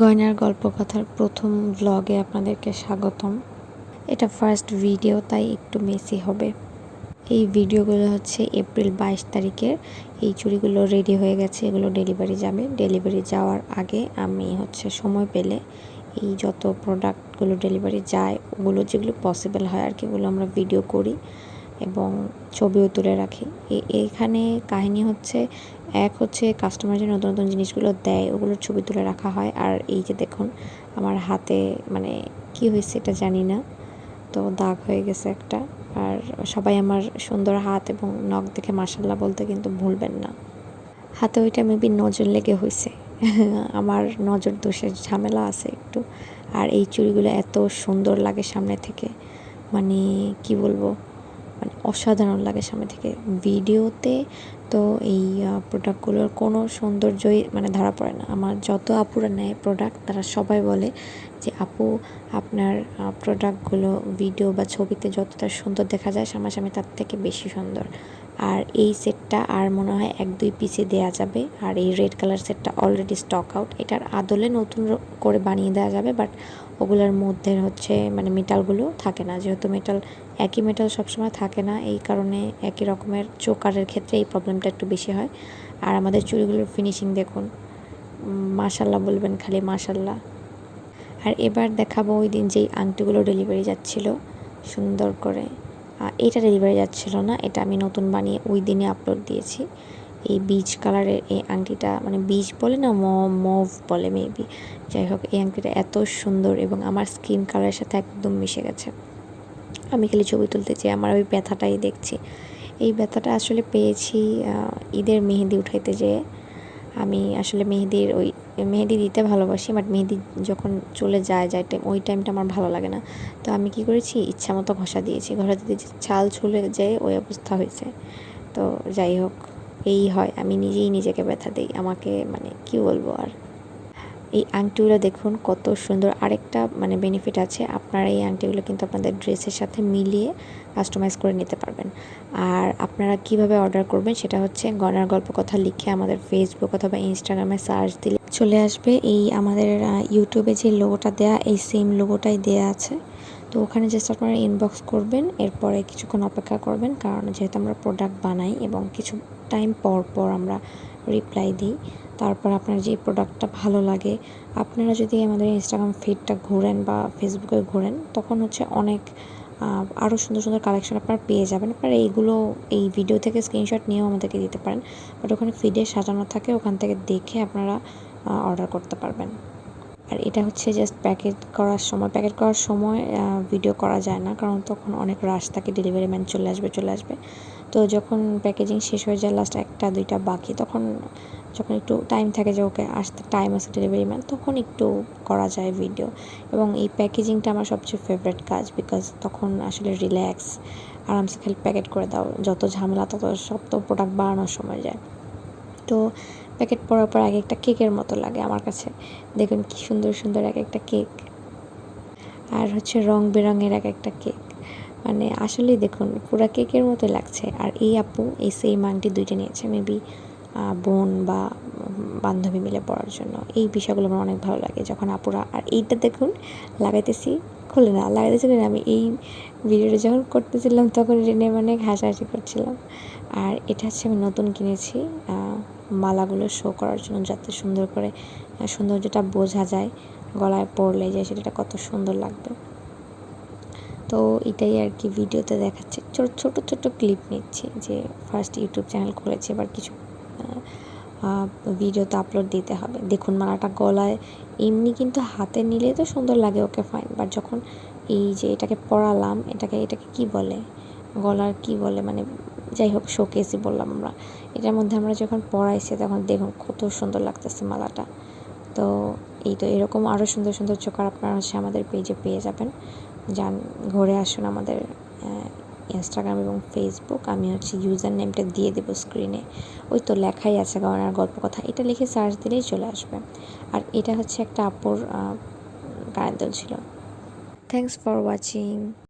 গয়নার গল্প কথার প্রথম ব্লগে আপনাদেরকে স্বাগতম। এটা ফার্স্ট ভিডিও তাই একটু মেসি হবে। এই ভিডিওগুলো হচ্ছে এপ্রিল বাইশ তারিখের। এই চুড়িগুলো রেডি হয়ে গেছে, এগুলো ডেলিভারি যাবে। ডেলিভারি যাওয়ার আগে আমি হচ্ছে সময় পেলে এই যত প্রোডাক্টগুলো ডেলিভারি যায়, ওগুলো যেগুলো পসিবল হয় আর কি, ওগুলো আমরা ভিডিও করি। এবং ছবিও তুলে রাখি। এখানে কাহিনী হচ্ছে, এক হচ্ছে কাস্টমার যে নতুন নতুন জিনিসগুলো দেয়, ওগুলোর ছবি তুলে রাখা হয়। আর এই যে দেখুন, আমার হাতে মানে কি হয়েছে এটা জানি না। তো দাগ হয়ে গেছে একটা। আর সবাই আমার সুন্দর হাত এবং নখ দেখে মাসাল্লাহ বলতে কিন্তু ভুলবেন না। হাতে ওইটা মেবি নজর লেগে হয়েছে। আমার নজর দোষের ঝামেলা আছে একটু। আর এই চুড়িগুলো এত সুন্দর লাগে সামনে থেকে। মানে কি বলব? মানে অসাধারণ লাগে সামনে থেকে। ভিডিওতে তো এই প্রোডাক্টগুলোর কোনো সৌন্দর্যই মানে ধরা পড়ে না। আমার যত আপুরা নেয় প্রোডাক্ট তারা সবাই বলে যে, আপু, আপনার প্রোডাক্টগুলো ভিডিও বা ছবিতে যতটা সুন্দর দেখা যায়, সামনাসামনি তার থেকে বেশি সুন্দর। আর এই সেটটা আর মনে হয় এক দুই পিসে দেওয়া যাবে। আর এই রেড কালার সেটটা অলরেডি স্টক আউট এটার আদলে নতুন করে বানিয়ে দেওয়া যাবে বাট ওগুলোর মধ্যে হচ্ছে মানে মেটালগুলো থাকে না। যেহেতু মেটাল একই মেটাল সবসময় থাকে না, এই কারণে একই রকমের চোকারের ক্ষেত্রে এই প্রবলেমটা একটু বেশি হয়। আর আমাদের চুড়িগুলোর ফিনিশিং দেখুন মাশাল্লাহ বলবেন খালি মাশাল্লাহ আর এবার দেখাবো ওই দিন যেই আংটিগুলো ডেলিভারি যাচ্ছিল, সুন্দর করে। এটা ডেলিভারি যাচ্ছিল না, এটা আমি নতুন বানিয়ে ওই দিনে আপলোড দিয়েছি। এই বীজ কালারের এই আংটিটা মানে বীজ বলে না মভ বলে মেবি যাই হোক, এই আংটিটা এত সুন্দর এবং আমার স্কিন কালারের সাথে একদম মিশে গেছে। আমি খালি ছবি তুলতে চাই, আমার ওই ব্যথাটাই দেখছি। এই ব্যথাটা আসলে পেয়েছি ঈদের মেহেদি উঠাইতে যেয়ে। আমি আসলে মেহেদির ওই মেহেদি দিতে ভালোবাসি বাট মেহেদি যখন চলে যায় যায় টাইম ওই টাইমটা আমার ভালো লাগে না। তো আমি কি করেছি? ইচ্ছা মতো ঘষা দিয়েছি। ঘষা দিতে চাল ছুলে যায়, ওই অবস্থা হয়েছে। তো যাই হোক, এই হয়। আমি নিজেই নিজেকে ব্যথা দিই। আমাকে মানে কি বলব আর? এই আংটিগুলো দেখুন, কত সুন্দর। আরেকটা মানে বেনিফিট আছে, আপনারা এই আংটিগুলো কিন্তু আপনাদের ড্রেসের সাথে মিলিয়ে কাস্টমাইজ করে নিতে পারবেন। আর আপনারা কীভাবে অর্ডার করবেন সেটা হচ্ছে গনার গল্প কথা লিখে আমাদের ফেসবুক অথবা ইনস্টাগ্রামে সার্চ দিলে চলে আসবে। এই আমাদের ইউটিউবে যে লোগোটা দেয়া, এই সেম লোগোটাই দেয়া আছে। তো ওখানে জাস্ট আপনারা ইনবক্স করবেন, এরপরে কিছুক্ষণ অপেক্ষা করবেন। কারণ যেহেতু আমরা প্রোডাক্ট বানাই এবং কিছু টাইম পর পর আমরা রিপ্লাই দিই তারপর আপনার যে প্রোডাক্টটা ভালো লাগে, আপনারা যদি আমাদের ইনস্টাগ্রাম ফিডটা ঘোরেন বা ফেসবুকে ঘোরেন, তখন হচ্ছে অনেক আরও সুন্দর সুন্দর কালেকশন আপনারা পেয়ে যাবেন। আপনারা এইগুলো, এই ভিডিও থেকে স্ক্রিনশট নিয়েও আমাদেরকে দিতে পারেন। বাট ওখানে ফিডে সাজানো থাকে, ওখান থেকে দেখে আপনারা অর্ডার করতে পারবেন। আর এটা হচ্ছে জাস্ট প্যাকেট করার সময় প্যাকেট করার সময় ভিডিও করা যায় না। কারণ তখন অনেক রাশ থাকে ডেলিভারি ম্যান চলে আসবে চলে আসবে। তো যখন প্যাকেজিং শেষ হয়ে যায় লাস্ট একটা, দুইটা বাকি, তখন যখন একটু টাইম থাকে যে ওকে আসতে টাইম আছে ডেলিভারি ম্যান তখন একটু করা যায় ভিডিও এবং এই প্যাকেজিংটা আমার সবচেয়ে ফেভারিট কাজ বিকজ তখন আসলে রিল্যাক্স আরামসে খালি প্যাকেট করে দাও। যত ঝামেলা, তত সব তো প্রোডাক্ট বাড়ানোর সময় যায়। তো প্যাকেট পরার পর এক একটা কেকের মতো লাগে আমার কাছে। দেখুন কি সুন্দর সুন্দর এক একটা কেক আর হচ্ছে রং বেরঙের এক একটা কেক মানে আসলেই দেখুন, পুরা কেকের মতো লাগছে। আর এই আপু, এই সেই মাংটি দুইটা নিয়েছে মেবি বোন বা বান্ধবী মিলে পড়ার জন্য। এই বিষয়গুলো আমার অনেক ভালো লাগে যখন আপুরা, আর এইটা দেখুন, লাগাইতেছি, খুলে না, লাগাইতেছি না, আমি এই ভিডিওটা যখন করতেছিলাম তখন এটা নিয়ে অনেক হাসাহাসি করছিলাম। আর এটা হচ্ছে আমি নতুন কিনেছি মালাগুলো শো করার জন্য যাতে সুন্দর করে সৌন্দর্যটা বোঝা যায়, গলায় পড়লে যে সেটা কত সুন্দর লাগবে। তো এটাই আর কি ভিডিওতে দেখাচ্ছে। ছোট ছোট ছোট ক্লিপ নিচ্ছে যে ফার্স্ট ইউটিউব চ্যানেল খুলেছে, এবার কিছু ভিডিওতে আপলোড দিতে হবে। দেখুন মালাটা গলায়, এমনি কিন্তু হাতে নিলে তো সুন্দর লাগে ওকে ফাইন বাট যখন এই যে এটাকে পড়ালাম এটাকে এটাকে কি বলে? গলার কি বলে? মানে যাই হোক শোকেসই বললাম আমরা। এটার মধ্যে আমরা যখন পড়াইছি তখন দেখুন কত সুন্দর লাগতেছে মালাটা। তো এই তো এরকম আরও সুন্দর সুন্দর চোকার আপনারা হচ্ছে আমাদের পেজে পেয়ে যাবেন। যান, ঘুরে আসুন আমাদের ইনস্টাগ্রাম এবং ফেসবুক আমি হচ্ছে ইউজার নেমটা দিয়ে দেবো স্ক্রিনে ওই তো লেখাই আছে গয়নার গল্প কথা। এটা লিখে সার্চ দিলেই চলে আসবে। আর এটা হচ্ছে একটা আপুর কারেন্ট ছিল। Thanks for watching